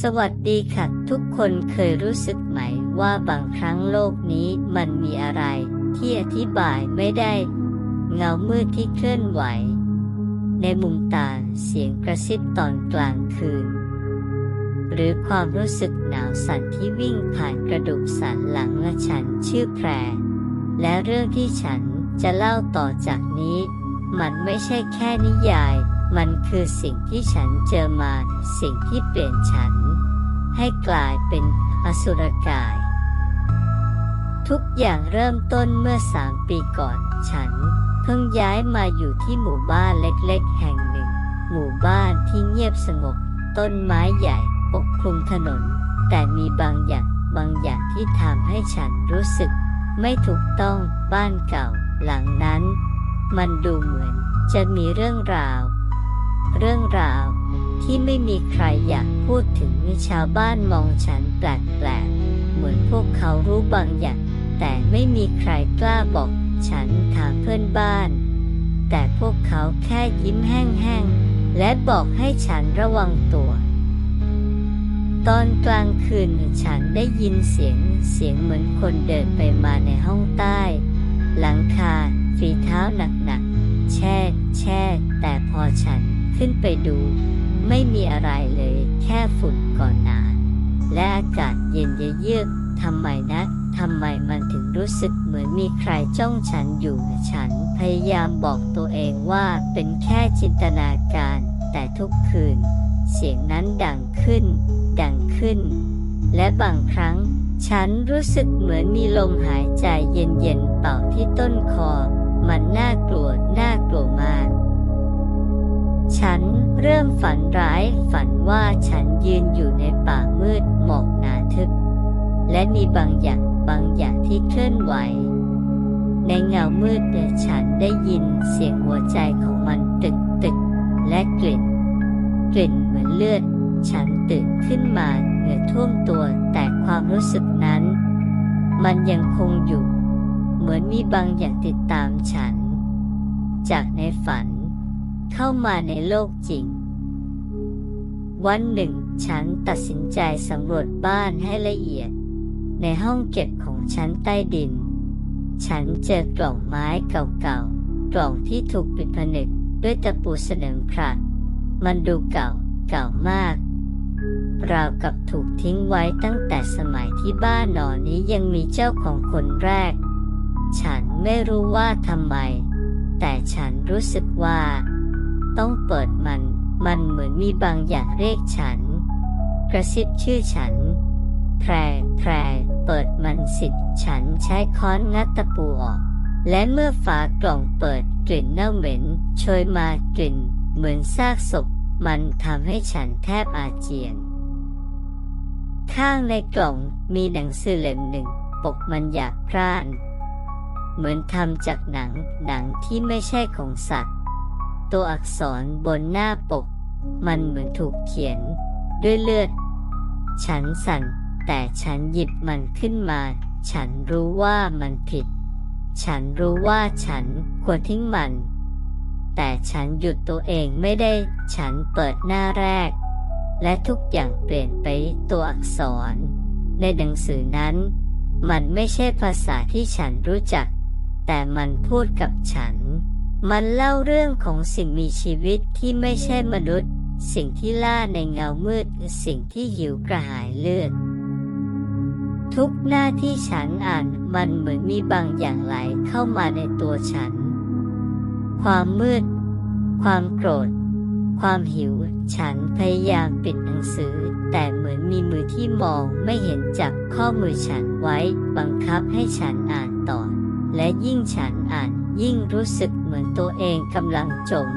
สวัสดีค่ะ ทุกคนเคยรู้สึกไหมว่าบางครั้งโลกนี้มันมีอะไรที่อธิบายไม่ได้ เงามืดที่เคลื่อนไหว ในมุมตาเสียงกระซิบตอนกลางคืน หรือความรู้สึกหนาวสั่นที่วิ่งผ่านกระดูกสันหลังและฉันชื่อแพร และเรื่องที่ฉันจะเล่าต่อจากนี้ มันไม่ใช่แค่นิยาย มันคือสิ่งที่ฉันเจอมา สิ่งที่เปลี่ยนฉัน ให้กลายเป็นอสุรกาย ทุกอย่างเริ่มต้นเมื่อสามปีก่อน ฉันเพิ่งย้ายมาอยู่ที่หมู่บ้านเล็กๆ แห่งหนึ่ง หมู่บ้านที่เงียบสงบ ต้นไม้ใหญ่ปกคลุมถนน แต่มีบางอย่างบางอย่างที่ทำให้ฉันรู้สึก ไม่ถูกต้องบ้านเก่า หลังนั้น มันดูเหมือนจะมีเรื่องราว เรื่องราวที่ไม่มีใครอยากพูดถึงชาวบ้านมองฉันแปลกๆ เหมือนพวกเขารู้บางอย่าง แต่ไม่มีใครกล้าบอกฉันถามเพื่อนบ้าน แต่พวกเขาแค่ยิ้มแห้งๆ และบอกให้ฉันระวังตัว ตอนกลางคืนฉันได้ยินเสียงเสียงเหมือนคนเดินไปมาในห้องใต้ หลังคาฝีเท้าหนักๆ แช่แช่แต่พอฉัน ขึ้นไปดู ไม่มีอะไรเลย แค่ฝุ่นก่อนหนาและอากาศเย็นเยือกทำไมนะทำไมมันถึงรู้สึกเหมือนมีใครจ้องฉันอยู่ ฉันพยายามบอกตัวเองว่าเป็นแค่จินตนาการ แต่ทุกคืน เสียงนั้นดังขึ้น ดังขึ้น และบางครั้ง ฉันรู้สึกเหมือนมีลมหายใจเย็นๆเป่าที่ต้นคอ มันน่ากลัว น่ากลัวมาก ฉันเริ่มฝันร้ายฝันว่าฉันยืนอยู่ในป่ามืดหมอกหนาทึบ และมีบางอย่างบางอย่างที่เคลื่อนไหว ในเงามืดเนี่ฉันได้ยินเสียงหัวใจของมันตึกตึกและกลิ่น กลิ่นเหมือนเลือด ฉันตื่นขึ้นมาเหงื่อท่วมตัวแต่ความรู้สึกนั้น มันยังคงอยู่ เหมือนมีบางอย่างติดตามฉัน จากในฝัน เข้ามาในโลกจริง วันหนึ่งฉันตัดสินใจสำรวจบ้านให้ละเอียด ในห้องเก็บของฉันใต้ดิน ฉันเจอกล่องไม้เก่าๆ กล่องที่ถูกปิดผนึกด้วยตะปูเสนิมครัดมันดูเก่าเก่ามากราวกับถูกทิ้งไว้ตั้งแต่สมัยที่บ้านหนอนี้ยังมีเจ้าของคนแรก ฉันไม่รู้ว่าทำไม แต่ฉันรู้สึกว่า ต้องเปิดมัน มันเหมือนมีบางอย่างเรียกฉัน กระซิบชื่อฉัน แพรแพรเปิดมันสิฉันใช้ค้อนงัดตะปูออก และเมื่อฝากล่องเปิดกลิ่นเน่าเหม็นโชยมากลิ่น เหมือนซากศพ มันทำให้ฉันแทบอาเจียน ข้างในกล่องมีหนังสือเล่มหนึ่ง ปกมันหยาบกร้าน เหมือนทำจากหนัง หนังที่ไม่ใช่ของสัตว์ ตัวอักษรบนหน้าปก มันเหมือนถูกเขียน ด้วยเลือด ฉันสั่น แต่ฉันหยิบมันขึ้นมา ฉันรู้ว่ามันผิด ฉันรู้ว่าฉันควรทิ้งมัน แต่ฉันหยุดตัวเองไม่ได้ ฉันเปิดหน้าแรก และทุกอย่างเปลี่ยนไปตัวอักษร ในหนังสือนั้น มันไม่ใช่ภาษาที่ฉันรู้จัก แต่มันพูดกับฉัน มันเล่าเรื่องของสิ่งมีชีวิตที่ไม่ใช่มนุษย์ สิ่งที่ล่าในเงามืดสิ่งที่หิวกระหายเลือด ทุกหน้าที่ฉันอ่านมันเหมือนมีบางอย่างไหลเข้ามาในตัวฉัน ความมืด ความโกรธ ความหิว ฉันพยายามปิดหนังสือ แต่เหมือนมีมือที่มองไม่เห็นจับข้อมือฉันไว้ บังคับให้ฉันอ่านต่อ และยิ่งฉันอ่าน ยิ่งรู้สึกเหมือนตัวเองกำลังจม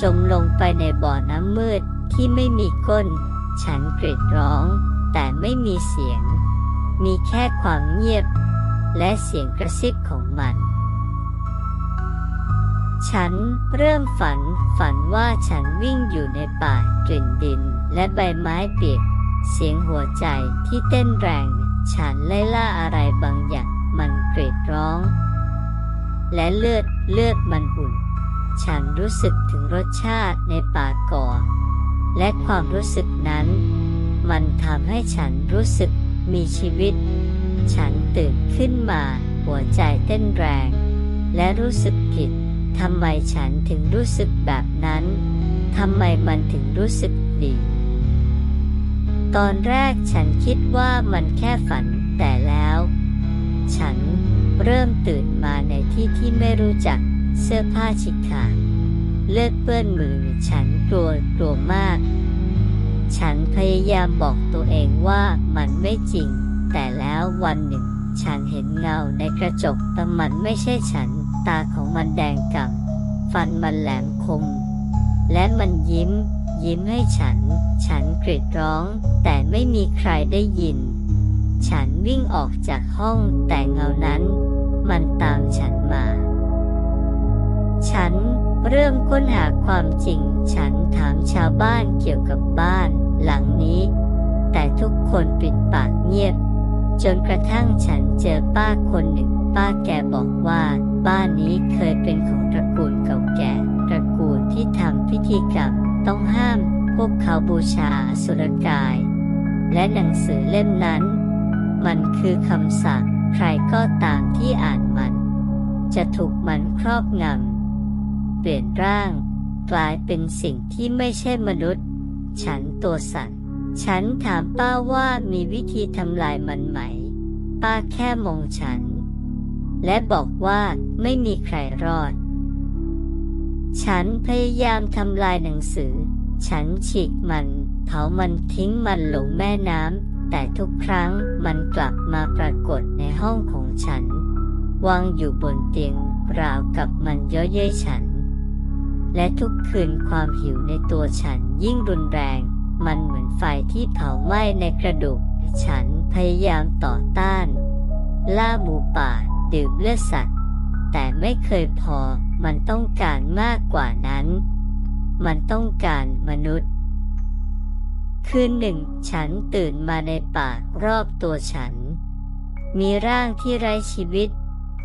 จมลงไปในบ่อน้ำมืดที่ไม่มีก้น ฉันกรีดร้อง แต่ไม่มีเสียง มีแค่ความเงียบ และเสียงกระซิบของมัน ฉันเริ่มฝันฝันว่าฉันวิ่งอยู่ในป่ากลิ่นดิน และใบไม้เปียกเสียงหัวใจที่เต้นแรง ฉันไล่ล่าอะไรบางอย่างมันกรีดร้อง และเลือดเลือดมันอุ่น ฉันรู้สึกถึงรสชาติในปากก่อ และความรู้สึกนั้น มันทำให้ฉันรู้สึกมีชีวิต ฉันตื่นขึ้นมาหัวใจเต้นแรง และรู้สึกผิดทำไมฉันถึงรู้สึกแบบนั้น ทำไมมันถึงรู้สึกดี ตอนแรกฉันคิดว่ามันแค่ฝันแต่แล้ว ฉัน เริ่มตื่นมาในที่ที่ไม่รู้จักเสื้อผ้าฉีกขาดเลือดเปื้อนมือฉันกลัวกลัวมาก ฉันพยายามบอกตัวเองว่ามันไม่จริง แต่แล้ววันหนึ่ง ฉันเห็นเงาในกระจกแต่มันไม่ใช่ฉัน ตาของมันแดงกำฟันมันแหลมคม และมันยิ้ม ยิ้มให้ฉัน ฉันกรีดร้อง แต่ไม่มีใครได้ยิน ฉันวิ่งออกจากห้องแต่เงานั้น มันตามฉันมา ฉันเริ่มค้นหาความจริง ฉันถามชาวบ้านเกี่ยวกับบ้านหลังนี้ แต่ทุกคนปิดปากเงียบ จนกระทั่งฉันเจอป้าคนหนึ่ง ป้าแกบอกว่า บ้านนี้เคยเป็นของตระกูลเก่าแก่ ตระกูลที่ทำพิธีกรรมต้องห้าม พวกเขาบูชาสุรกาย และหนังสือเล่มนั้น มันคือคำสั่ง ใครก็ตามที่อ่านมัน จะถูกมันครอบงำ เปลี่ยนร่าง กลายเป็นสิ่งที่ไม่ใช่มนุษย์ ฉันตัวสั่นฉันถามป้าว่ามีวิธีทำลายมันไหม ป้าแค่มองฉัน และบอกว่าไม่มีใครรอด ฉันพยายามทำลายหนังสือ ฉันฉีกมันเผามันทิ้งมันลงแม่น้ำ แต่ทุกครั้งมันกลับมาปรากฏในห้องของฉัน วางอยู่บนเตียงราวกับมันเย่อเย้ยฉัน และทุกคืนความหิวในตัวฉันยิ่งรุนแรง มันเหมือนไฟที่เผาไหม้ในกระดูก ฉันพยายามต่อต้าน ล่าหมูป่าดื่มเลือดสัตว์ แต่ไม่เคยพอมันต้องการมากกว่านั้น มันต้องการมนุษย์ คืนหนึ่งฉันตื่นมาในป่ารอบตัวฉัน มีร่างที่ไร้ชีวิต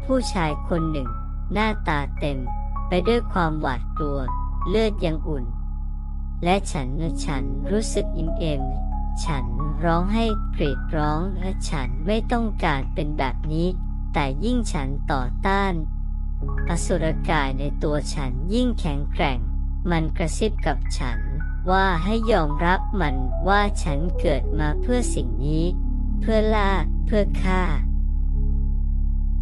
ผู้ชายคนหนึ่ง หน้าตาเต็ม ไปด้วยความหวาดกลัว เลือดยังอุ่น และฉันฉันรู้สึกอิ่มเอมฉันร้องให้กรีดร้องและฉันไม่ต้องการเป็นแบบนี้ แต่ยิ่งฉันต่อต้านอสุรกายในตัวฉันยิ่งแข็งแกร่ง มันกระซิบกับฉัน ว่าให้ยอมรับมันว่าฉันเกิดมาเพื่อสิ่งนี้ เพื่อล่า เพื่อฆ่า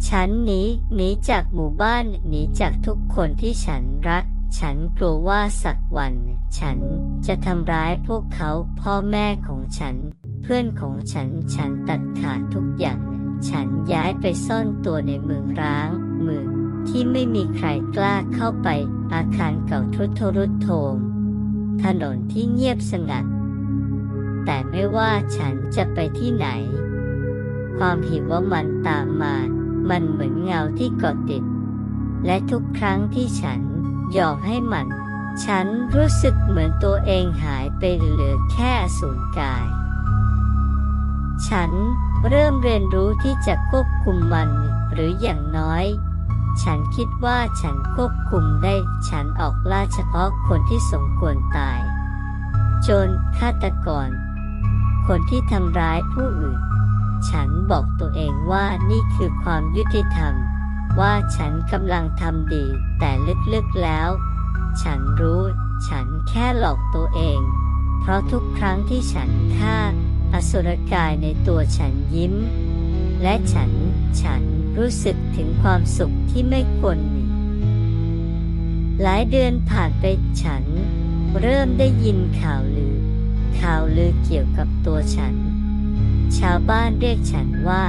ฉันหนีหนีจากหมู่บ้านหนีจากทุกคนที่ฉันรัก ฉันกลัวว่าสักวัน ฉันจะทำร้ายพวกเขาพ่อแม่ของฉัน เพื่อนของฉันฉันตัดขาดทุกอย่าง ฉันย้ายไปซ่อนตัวในเมืองร้างเมืองที่ไม่มีใครกล้าเข้าไปอาคารเก่าทุทรุโทม ถนนที่เงียบสงัด แต่ไม่ว่าฉันจะไปที่ไหน ความหิวว่ามันตามมา มันเหมือนเงาที่เกาะติด และทุกครั้งที่ฉันยอมให้มัน ฉันรู้สึกเหมือนตัวเองหายไปเหลือแค่สูญกาย ฉันเริ่มเรียนรู้ที่จะควบคุมมันหรืออย่างน้อย ฉันคิดว่าฉันควบคุมได้ ฉันออกล่าเฉพาะคนที่สมควรตาย โจรฆาตกร คนที่ทำร้ายผู้อื่น ฉันบอกตัวเองว่านี่คือความยุติธรรม ว่าฉันกำลังทำดี แต่ลึกๆแล้ว ฉันรู้ ฉันแค่หลอกตัวเอง เพราะทุกครั้งที่ฉันฆ่า อสุรกายในตัวฉันยิ้ม และฉัน ฉัน รู้สึกถึงความสุขที่ไม่ควรมี หลายเดือนผ่านไปฉัน เริ่มได้ยินข่าวลือ ข่าวลือเกี่ยวกับตัวฉัน ชาวบ้านเรียกฉันว่า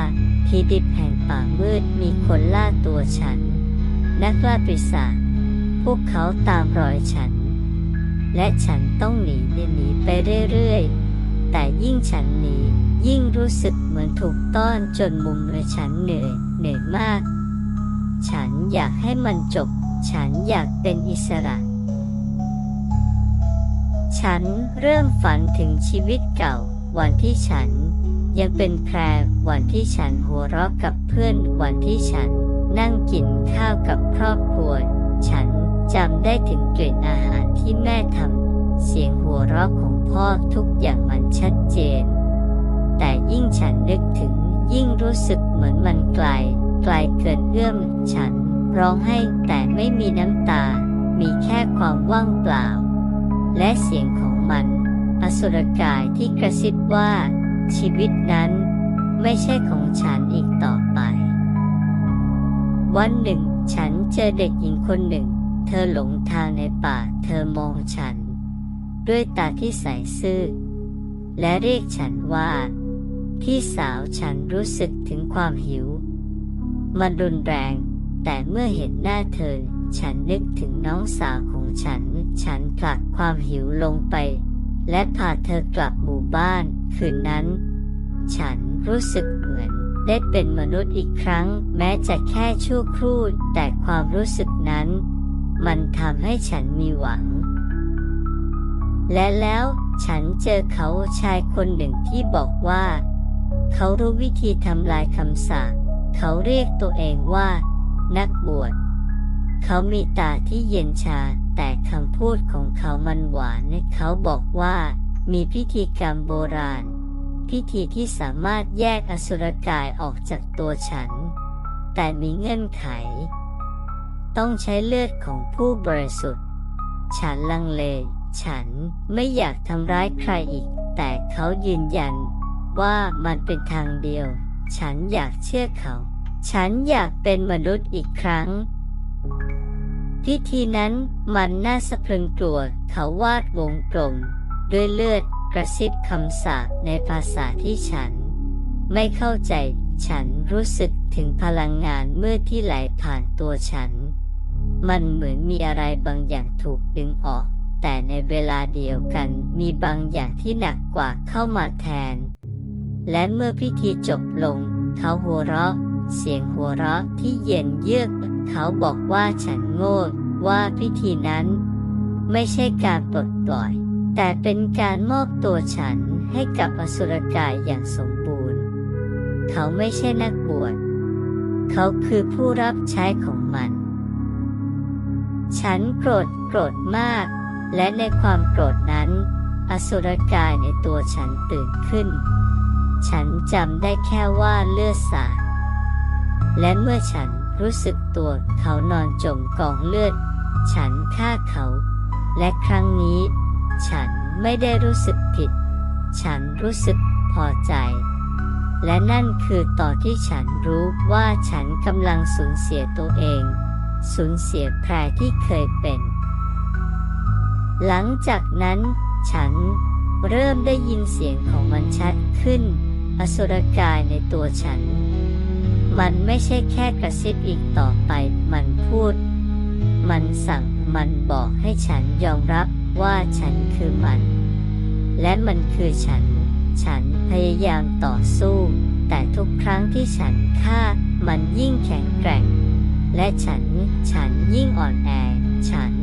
ผีดิบแห่งป่ามืดมีคนล่าตัวฉัน นักล่าปีศาจพวกเขาตามรอยฉัน และฉันต้องหนีหนีไปเรื่อยๆ แต่ยิ่งฉันหนี ยิ่งรู้สึกเหมือนถูกต้อนจนมุมเลยฉันเหนื่อยเหนื่อยมาก ฉันอยากให้มันจบ ฉันอยากเป็นอิสระ ฉันเริ่มฝันถึงชีวิตเก่า วันที่ฉันยังเป็นแพรวันที่ฉันหัวเราะกับเพื่อนวันที่ฉันนั่งกินข้าวกับครอบครัว ฉันจำได้ถึงกลิ่นอาหารที่แม่ทำเสียงหัวเราะของพพ่อทุกอย่างมันชัดเจน แต่ยิ่งฉันนึกถึง ยิ่งรู้สึกเหมือนมันไกล ไกลเกินเอื้อม ฉันร้องให้แต่ไม่มีน้ำตา มีแค่ความว่างเปล่า และเสียงของมัน อสุรกายที่กระซิบว่า ชีวิตนั้นไม่ใช่ของฉันอีกต่อไป วันหนึ่ง ฉันเจอเด็กหญิงคนหนึ่ง เธอหลงทางในป่า เธอมองฉัน ด้วยตาที่ใสซื่อและเรียกฉันว่า พี่สาวฉันรู้สึกถึงความหิว มันรุนแรง แต่เมื่อเห็นหน้าเธอ ฉันนึกถึงน้องสาวของฉัน ฉันผลักความหิวลงไป และพาเธอกลับหมู่บ้าน คืนนั้น ฉันรู้สึกเหมือนได้เป็นมนุษย์อีกครั้ง แม้จะแค่ชั่วครู่แต่ความรู้สึกนั้น มันทำให้ฉันมีหวัง และแล้วฉันเจอเขาชายคนหนึ่งที่บอกว่า เขารู้วิธีทำลายคำสาปเขาเรียกตัวเองว่า นักบวช เขามีตาที่เย็นชา แต่คำพูดของเขามันหวานเขาบอกว่า มีพิธีกรรมโบราณ พิธีที่สามารถแยกอสุรกายออกจากตัวฉัน แต่มีเงื่อนไข ต้องใช้เลือดของผู้บริสุทธิ์ ฉันลังเล ฉันไม่อยากทำร้ายใครอีก แต่เขายืนยัน ว่ามันเป็นทางเดียว ฉันอยากเชื่อเขา ฉันอยากเป็นมนุษย์อีกครั้ง พิธีนั้นมันน่าสะพรึงกลัวเขาวาดวงกลม ด้วยเลือดกระซิบคำสาปในภาษาที่ฉัน ไม่เข้าใจฉันรู้สึกถึงพลังงานเมื่อที่ไหลผ่านตัวฉัน มันเหมือนมีอะไรบางอย่างถูกดึงออก แต่ในเวลาเดียวกันมีบางอย่างที่หนักกว่าเข้ามาแทน และเมื่อพิธีจบลง เขาหัวเราะ เสียงหัวเราะที่เย็นเยือก เขาบอกว่าฉันโง่ว่าพิธีนั้น ไม่ใช่การปลดปล่อย แต่เป็นการมอบตัวฉันให้กับอสุรกายอย่างสมบูรณ์ เขาไม่ใช่นักบวช เขาคือผู้รับใช้ของมัน ฉันโกรธโกรธมาก และในความโกรธนั้น อสุรกายในตัวฉันตื่นขึ้น ฉันจำได้แค่ว่าเลือดสาดและเมื่อฉันรู้สึกตัวเขานอนจมกองเลือด ฉันฆ่าเขา และครั้งนี้ ฉันไม่ได้รู้สึกผิด ฉันรู้สึกพอใจ และนั่นคือต่อที่ฉันรู้ว่าฉันกำลังสูญเสียตัวเอง สูญเสียแพรที่เคยเป็น หลังจากนั้น ฉันเริ่มได้ยินเสียงของมันชัดขึ้น อสุรกายในตัวฉัน มันไม่ใช่แค่กระซิบอีกต่อไป มันพูด มันสั่ง มันบอกให้ฉันยอมรับว่าฉันคือมัน และมันคือฉัน ฉันพยายามต่อสู้ แต่ทุกครั้งที่ฉันฆ่า มันยิ่งแข็งแกร่ง และฉัน ฉันยิ่งอ่อนแอ ฉัน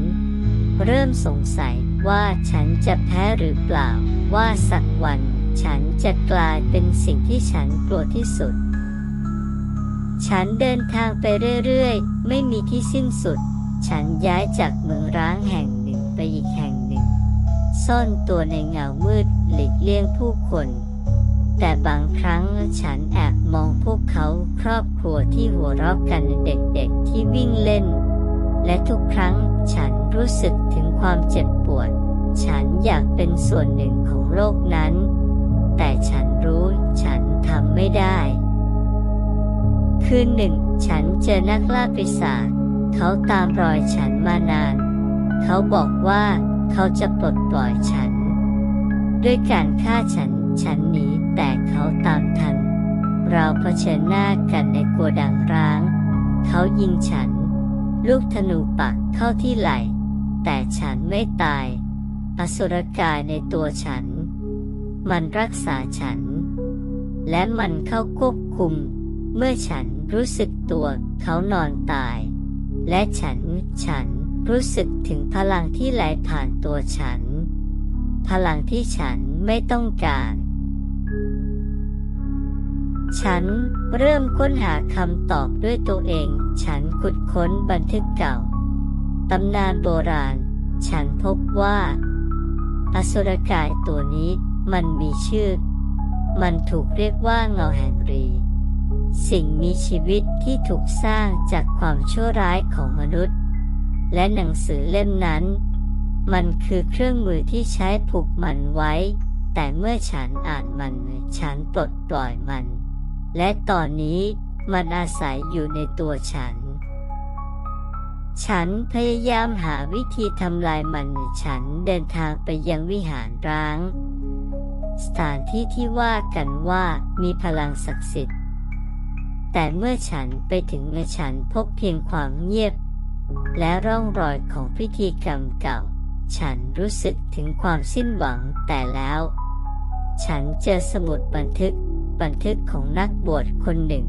เริ่มสงสัยว่าฉันจะแพ้หรือเปล่า ว่าสักวัน ฉันจะกลายเป็นสิ่งที่ฉันกลัวที่สุด ฉันเดินทางไปเรื่อยๆ ไม่มีที่สิ้นสุด ฉันย้ายจากเมืองร้างแห่งหนึ่งไปอีกแห่งหนึ่ง ซ่อนตัวในเงามืดหลีกเลี่ยงผู้คน แต่บางครั้งฉันแอบมองพวกเขาครอบครัวที่หัวเราะกันเด็กๆที่วิ่งเล่น และทุกครั้งฉันรู้สึกถึงความเจ็บปวด ฉันอยากเป็นส่วนหนึ่งของโลกนั้น แต่ฉันรู้ฉันทำไม่ได้ คืนหนึ่งฉันเจอนักล่าปีศาจเขาตามรอยฉันมานาน เขาบอกว่าเขาจะปลดปล่อยฉัน ด้วยการฆ่าฉันฉันหนีแต่เขาตามทัน เราเผชิญหน้ากันในโกดังร้าง เขายิงฉัน ลูกธนูปักเข้าที่ไหล่ แต่ฉันไม่ตาย อสุรกายในตัวฉัน มันรักษาฉัน และมันเข้าควบคุม เมื่อฉันรู้สึกตัวเขานอนตาย และฉันฉันรู้สึกถึงพลังที่ไหลผ่านตัวฉัน พลังที่ฉันไม่ต้องการ ฉันเริ่มค้นหาคำตอบด้วยตัวเอง ฉันขุดค้นบันทึกเก่าตำนานโบราณ ฉันพบว่า อสุรกายตัวนี้ มันมีชื่อ มันถูกเรียกว่าเงาแห่งรี สิ่งมีชีวิตที่ถูกสร้างจากความชั่วร้ายของมนุษย์ และหนังสือเล่มนั้น มันคือเครื่องมือที่ใช้ผูกมันไว้ แต่เมื่อฉันอ่านมันฉันปลดปล่อยมัน และตอนนี้มันอาศัยอยู่ในตัวฉัน ฉันพยายามหาวิธีทำลายมัน ฉันเดินทางไปยังวิหารร้าง สถานที่ที่ว่ากันว่ามีพลังศักดิ์สิทธิ์ แต่เมื่อฉันไปถึงเมื่อฉันพบเพียงความเงียบ และร่องรอยของพิธีกรรมเก่า ฉันรู้สึกถึงความสิ้นหวังแต่แล้ว ฉันเจอสมุดบันทึกบันทึกของนักบวชคนหนึ่ง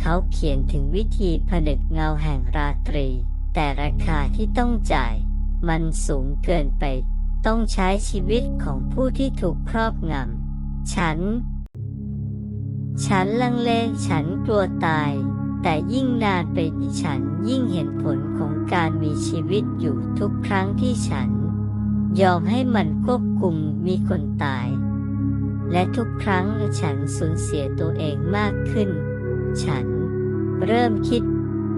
เขาเขียนถึงวิธีผนึกเงาแห่งราตรี แต่ราคาที่ต้องจ่าย มันสูงเกินไป ต้องใช้ชีวิตของผู้ที่ถูกครอบงำ ฉัน ฉันลังเล ฉันกลัวตาย แต่ยิ่งนานไปฉันยิ่งเห็นผลของการมีชีวิตอยู่ทุกครั้งที่ฉัน ยอมให้มันควบคุมมีคนตาย และทุกครั้งฉันสูญเสียตัวเองมากขึ้น ฉันเริ่มคิด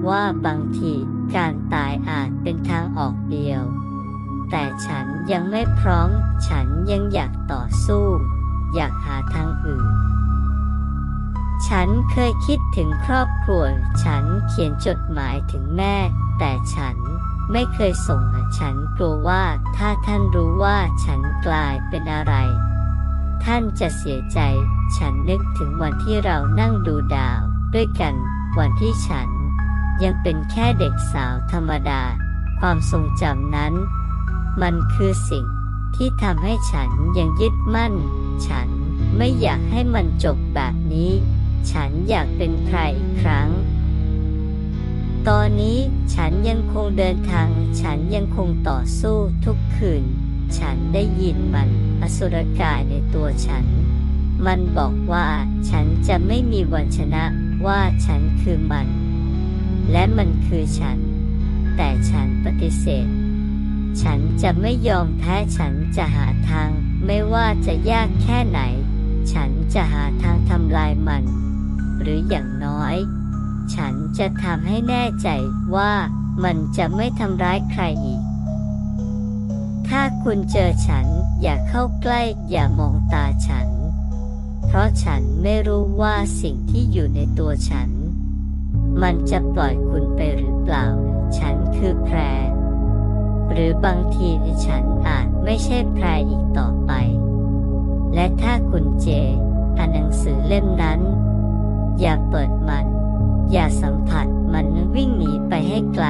ว่าบางทีการตายอาจเป็นทางออกเดียว แต่ฉันยังไม่พร้อม ฉันยังอยากต่อสู้ อยากหาทางอื่น ฉันเคยคิดถึงครอบครัว ฉันเขียนจดหมายถึงแม่ แต่ฉันไม่เคยส่งฉันกลัวว่าถ้าท่านรู้ว่าฉันกลายเป็นอะไร ท่านจะเสียใจ ฉันนึกถึงวันที่เรานั่งดูดาว ด้วยกันวันที่ฉัน ยังเป็นแค่เด็กสาวธรรมดา ความทรงจำนั้น มันคือสิ่งที่ทำให้ฉันยังยึดมั่น ฉันไม่อยากให้มันจบแบบนี้ ฉันอยากเป็นใครอีกครั้ง ตอนนี้ฉันยังคงเดินทาง ฉันยังคงต่อสู้ทุกคืน ฉันได้ยินมันอสุรกายในตัวฉัน มันบอกว่าฉันจะไม่มีวันชนะว่าฉันคือมัน และมันคือฉัน แต่ฉันปฏิเสธ ฉันจะไม่ยอมแพ้ฉันจะหาทาง ไม่ว่าจะยากแค่ไหน ฉันจะหาทางทำลายมัน หรืออย่างน้อย ฉันจะทำให้แน่ใจว่ามันจะไม่ทำร้ายใครอีก ถ้าคุณเจอฉันอย่าเข้าใกล้อย่ามองตาฉัน เพราะฉันไม่รู้ว่าสิ่งที่อยู่ในตัวฉัน มันจะปล่อยคุณไปหรือเปล่า ฉันคือแพร หรือบางทีฉันอาจไม่ใช่แพรอีกต่อไป และถ้าคุณเจอ่านหนังสือเล่มนั้น อย่าเปิดมัน อย่าสัมผัสมันวิ่งหนีไปให้ไกล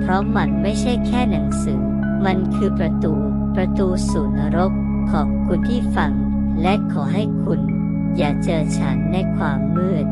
เพราะมันไม่ใช่แค่หนังสือ มันคือประตู ประตูสู่นรก ขอบคุณที่ฟัง และขอให้คุณ อย่าเจอฉันในความมืด